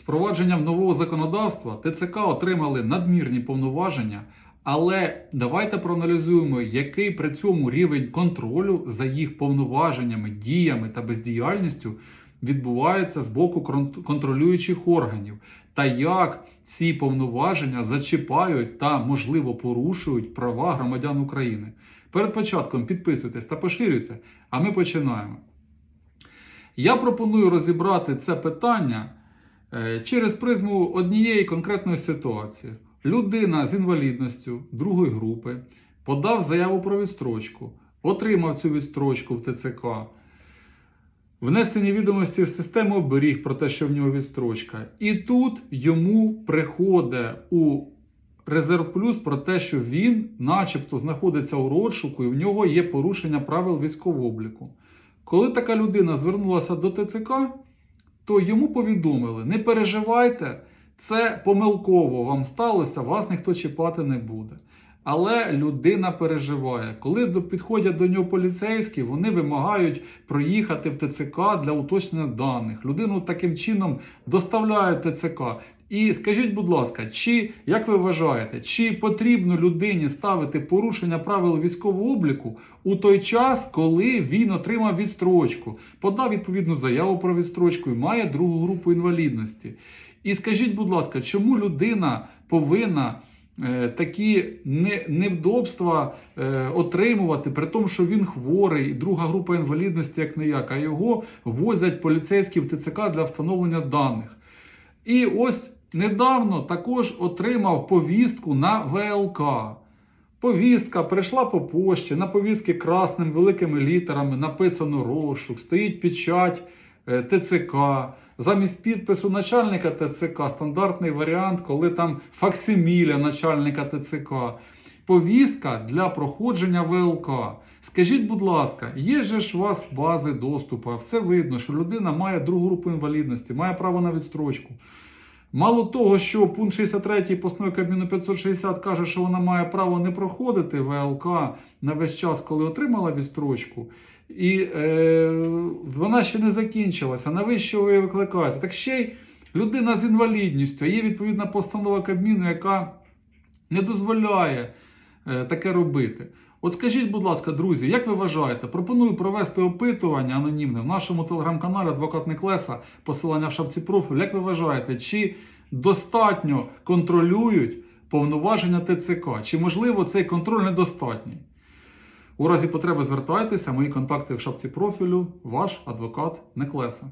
З впровадженням нового законодавства ТЦК отримали надмірні повноваження, але давайте проаналізуємо, який при цьому рівень контролю за їх повноваженнями, діями та бездіяльністю відбувається з боку контролюючих органів, та як ці повноваження зачіпають та, можливо, порушують права громадян України. Перед початком підписуйтесь та поширюйте, а ми починаємо. Я пропоную розібрати це питання через призму однієї конкретної ситуації. Людина з інвалідністю другої групи подав заяву про відстрочку, отримав цю відстрочку в ТЦК, внесені відомості в систему оберіг про те, що в нього відстрочка. І тут йому приходить у Резерв Плюс про те, що він, начебто, знаходиться у розшуку і в нього є порушення правил військового обліку. Коли така людина звернулася до ТЦК, то йому повідомили: не переживайте, це помилково вам сталося, вас ніхто чіпати не буде. Але людина переживає. Коли підходять до нього поліцейські, вони вимагають проїхати в ТЦК для уточнення даних. Людину таким чином доставляють ТЦК. І скажіть, будь ласка, чи як ви вважаєте, чи потрібно людині ставити порушення правил військового обліку у той час, коли він отримав відстрочку, подав відповідну заяву про відстрочку і має другу групу інвалідності? І скажіть, будь ласка, чому людина повинна е, такі не- невдобства е, отримувати, при тому, що він хворий, друга група інвалідності, як не як, а його возять поліцейські в ТЦК для встановлення даних. І ось недавно також отримав повістку на ВЛК. Повістка прийшла по пошті, на повістки красним великими літерами написано розшук, стоїть печать е, ТЦК. Замість підпису начальника ТЦК стандартний варіант, коли там факсиміля начальника ТЦК. Повістка для проходження ВЛК. Скажіть, будь ласка, є же ж у вас бази доступу, все видно, що людина має другу групу інвалідності, має право на відстрочку. Мало того, що пункт 63 постанови Кабміну 560 каже, що вона має право не проходити ВЛК на весь час, коли отримала відстрочку, і е, вона ще не закінчилася. Навіщо ви викликаєте? Так ще й людина з інвалідністю. Є відповідна постанова Кабміну, яка не дозволяє таке робити. От скажіть, будь ласка, друзі, як ви вважаєте? Пропоную провести опитування анонімне в нашому телеграм-каналі Адвокат Неклеса, посилання в шапці профілю. Як ви вважаєте, чи достатньо контролюють повноваження ТЦК? Чи можливо цей контроль недостатній? У разі потреби звертайтеся, мої контакти в шапці профілю, ваш адвокат Неклеса.